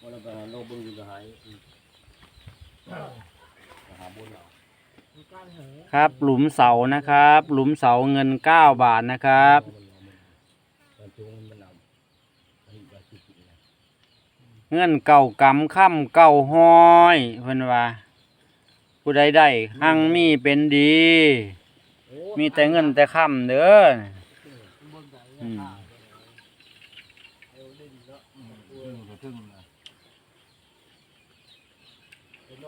วันละไปหาโลบุญอยู่กับหายหาบุญเอาครับ หลุมเสานะครับ หลุมเสาเงินเก้าบาทนะครับมันจุงมันเอาอันนี้ก็สิกินนะเงินเก่ากำค่ำเก่าห้อยเพิ่นว่า ผู้ใดได้หั่งมีเป็นดี มีแต่เงินแต่ค่ำเด้ออืม ซึ่งก็ซึ่งนะมั น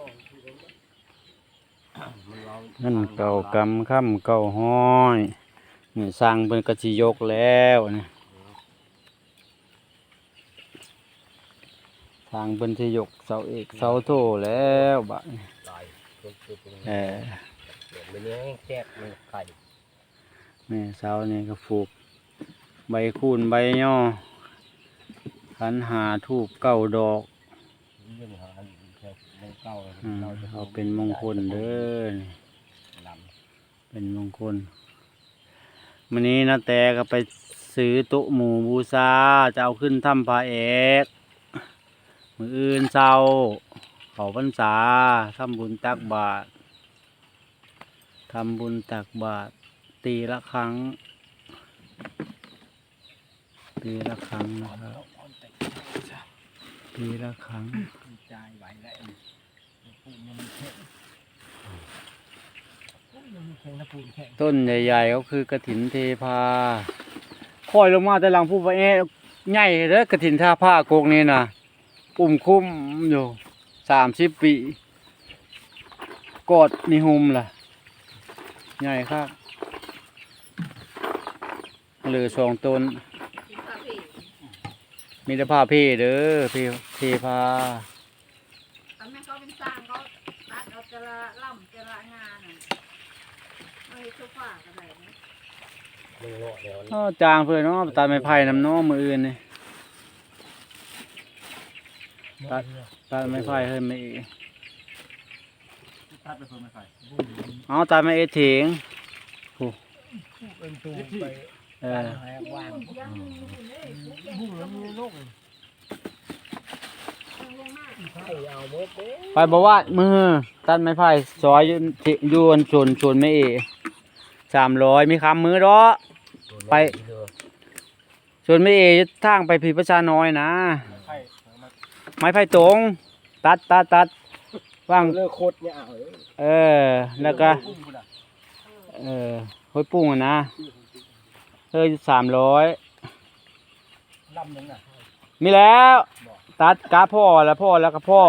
เราเงินเก่ากำค่ำเก่าห้อยนี่สร้างเป็นกระชิยกแล้วนี่ทางเป็นที่ยกเสาเอกเสาโทแล้วบะนี้ายเออมันยังแคบมันไข่นี่เสาเนี่ยก็ผูกใบคูณใบย่อขันหาทูบเก้าดอก เรื่องหาแค่ในเก้าอืมเอาเป็นมงคลเด้อนี่ลเป็นมงคลวันนี้นะแต่ก็ไปซื้อโต๊ะหมู่บูชาจะเอาขึ้นถ้ำพระเอกมืออื่นเช้าเขาพรรษาทำบุญตักบาตรทำบุญตักบาตรตีละครั้งปีละครั้งนะครับปีละครั้งำใจไหวแล้ว ต้นใหญ่ๆก็คือกระถินเทพาคอยลงมาแต่หลังผู้พระเอกใหญ่เด้อกระถินท่าผ้ากกนี่นะปุ่มคุ้มอยู่สามสิบปีกอดนิหุมล่ะ ใหญ่ครับเหลือสองต้นกินข้าวพี่มีแต่ผ้าพี่เด้อพี่เทพา ตอนแม่เขาเป็น สร้างเขาตัดเอาแต่ละล่ำแต่ละงานน่ะไม่ให้โซฟาก็ได้นะมึงโลดเดี๋ยวอ้อจางเพื่อนเนาะตัดไม้ไผ่น้ำเน้อมืออื่นนี่ตัดตัดไม้ไผ่เฮ้ยไม่เอตัดไปเพิ่มไม่ไข่เอาตัดไม้เอถิงเป็นตูไปเออหายว่างบุ้งแล้วมีโรคไข่เอาเบิดเด้ ไปบอกว่ามือตัดไม้ไผ่ซอยอยู่ที่อยู่อันชวนชวนไม่เอสามร้อยมีคำมือเด้อไปชวนไม่เอทางไปผีประชาน้อยนะไข่ไม้ไผ่ตรง ตัดตัดตัดว่างเลิกโคตรเนี่ยเอาเออแล้วก็เออห้อยปุ้งอะนะเฮ้ยสามร้อยลำหนึ่งอะมีแล้ว ตัดกาพ่อแล้วพ่อแล้วก็พ่อ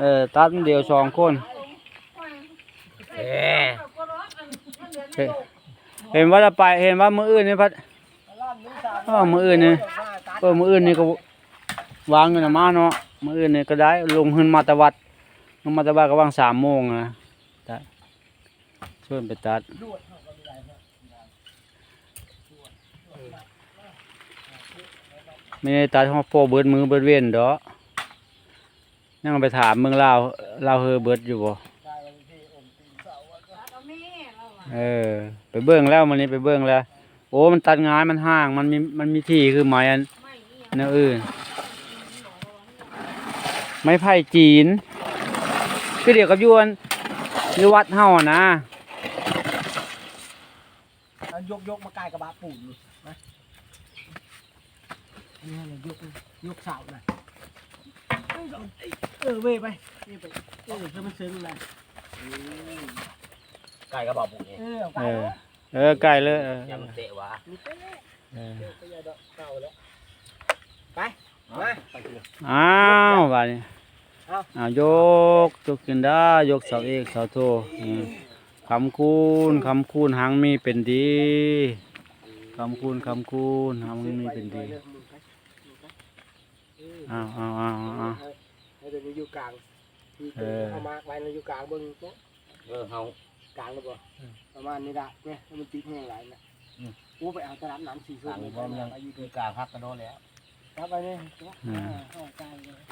เออ ตัดเดียวสองคนเอ๊ะเห็นว่าจะไปเห็นว่ามืออื่นนี่พัดลำหนึ่งสามืออื่นนี่เออมืออื่นนี่ก็วางอยู่นมาเนาะมืออื่นนี่ก็ได้ลงขึ้นมาตะวัดลงมาตะวัดก็วางสามโมงนะช่วยไปตัด ไม่ได้ตัดห้องโฟเบิดมือเบิดเว้นดอกยังไปถามเมืองลาวลาวเฮอเบิดอยู่บ่เอาแม่เราอะเออไปเบิ่งแล้วมันนี้ไปเบิ่งแล้ว โอ้มันตัดงายมันห่างมันมีมันมีที่คือไม้อันไม่เอียงแนวอื่น ไม้ไผ่จีนคือเดี๋ยวกับยวนอยู่วัดเฮาอะนะเอายกยกมากายกระบะปูน นี่นะอันนี้เรายกยกเสาน่ะเออเว้ยไปเว้ยไปเออจะมันซึ้งนะกายกระบะปูนเออเอาเอไปอเออไกลเลยเออยังเตะวะเออไปยาดอกเก่าแล้วไปมาไปเถอะอ้าวบาดนี้เอาอ้าวยกยกขึ้นได้ยกเสาเอกเสาโทอืมคำคูณคำคูณหางมีเป็นดีคำคูณคำคูณหางมีเป็นดี อ้าวอ้าวอ้าวอ้าวให้เดี๋ยวนี้อยู่กลางที่เออเอามาไว้ในอยู่กลางเบิ่งโป๊ะเออเฮากลางแล้วบ่ประมาณนี้ละเนี่ยให้มันติดแห้งหลายนะโอ้ไปเอาตลาดน้ำสีส้มเลยยังอายุอยู่กลางพักกระโดดแล้วครับไปเนี่ยเข้ากลางเลย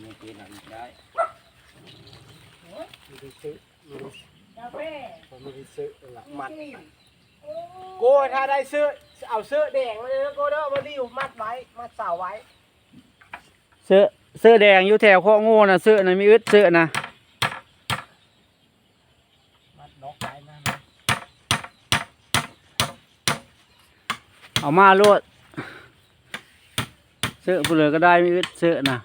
นี่กินอันได้ไม่ได้ซื้อไม่ได้กาแฟไม่ได้ซื้อหลักมัด โอ้โกถ้าได้เสื้อเอาเสื้อแดงมาเลยนะโกเด้อมาดิวมัดไว้มัดเสาไว้เสื้อเสื้อแดงอยู่แถวข้อโง่นะเสื้อนะมีอึดเสื้อนะมัดล็อกไว้นะเอามาโลดเสื้อผู้เหลือก็ได้มีอึดเสื้อนะ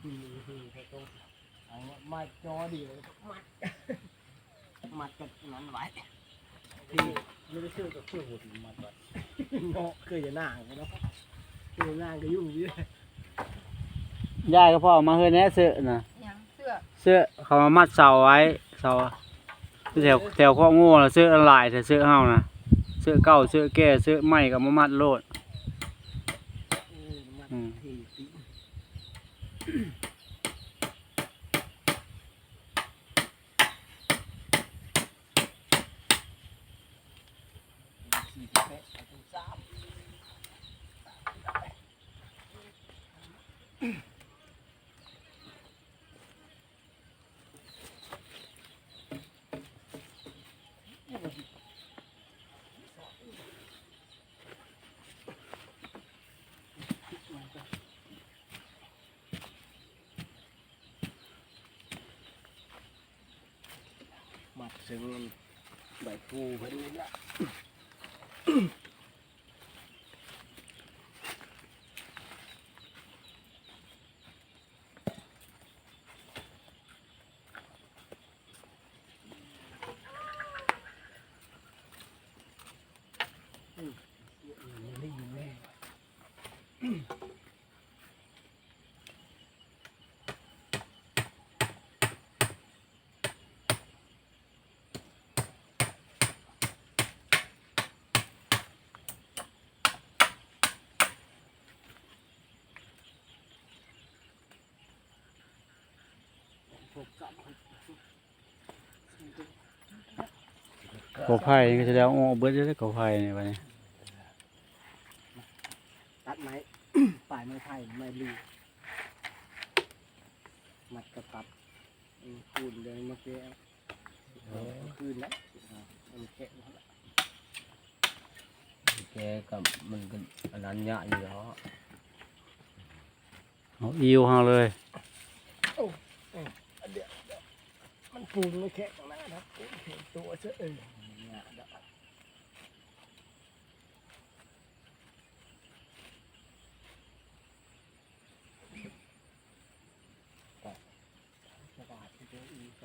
เอามาจอเดียวมัดมัดกับนั้นไว้ที่ไม่ได้ชื่อกับเชื่อหัวถึงมัดไว้เนาะเคยจะนั่งเนาะเคยนั่งก็ยุ่งอยู่ยายก็พ่อมาเฮือนแน่เสื้อนะยังเสื้อเสื้อเขามามัดเสาไว้เสาแถวแถวข้อโง่นะเสื้อลายแต่เสื้อเฮานะเสื้อเก่าเสื้อแก่เสื้อใหม่ก็มามัดโลดออมัด อืม ทีติสี่สิบแปดสิบสาม มัดซึ่งใบปูเพิ่นนี่ละนี่อยู่แน่พวกกับ ก อไผ่นี่ก็จะได้เอาออกเบิดได้กอไผ่นี่บัดนี้ตัดไม้ปลายไม้ไผ่ไม้ลูกมัดกระตับอืมคูณเลยมาแก้วคืนแล้วมันแกะหมดละแกกับมันก็อันนั้นยะอยู่แล้วเอาอิวเฮาเลยเดี๋ยวเดี๋ยวมันปูนไม่แข็งนะครับปูนเห็นตัวเชื่อเออเนี่ยเดี๋ยวสบายที่จะอีกไป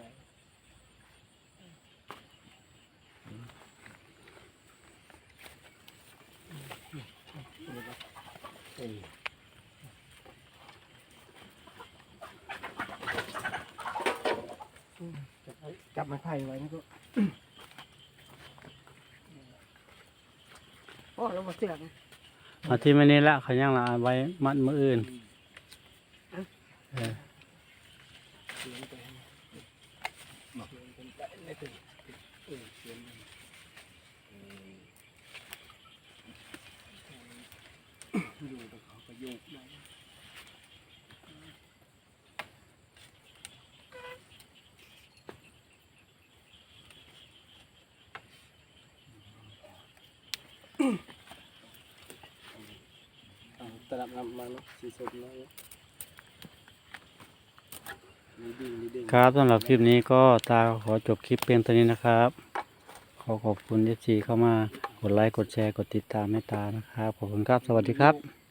เออจับไม้ไผ่ไว้นี่ก็โอ้แล้วมาเสียงเอาที่มันนี่ละเขายังละเอาไว้มัดมืออื่นเออ เสียงไปเสียงเป็นใจไม่ถึงเออเสียงอยู่แต่เขาก็ โยกได้เอาตลับนำมาเนาะสีสดเนาะนี่ดีนี่ดีครับสำหรับคลิปนี้ก็ตาขอจบคลิปเพียงเท่านี้นะครับ ขอขอบคุณที่เข้ามากดไลค์กดแชร์กดติดตามให้ตานะครับ ขอบคุณครับ สวัสดีครับ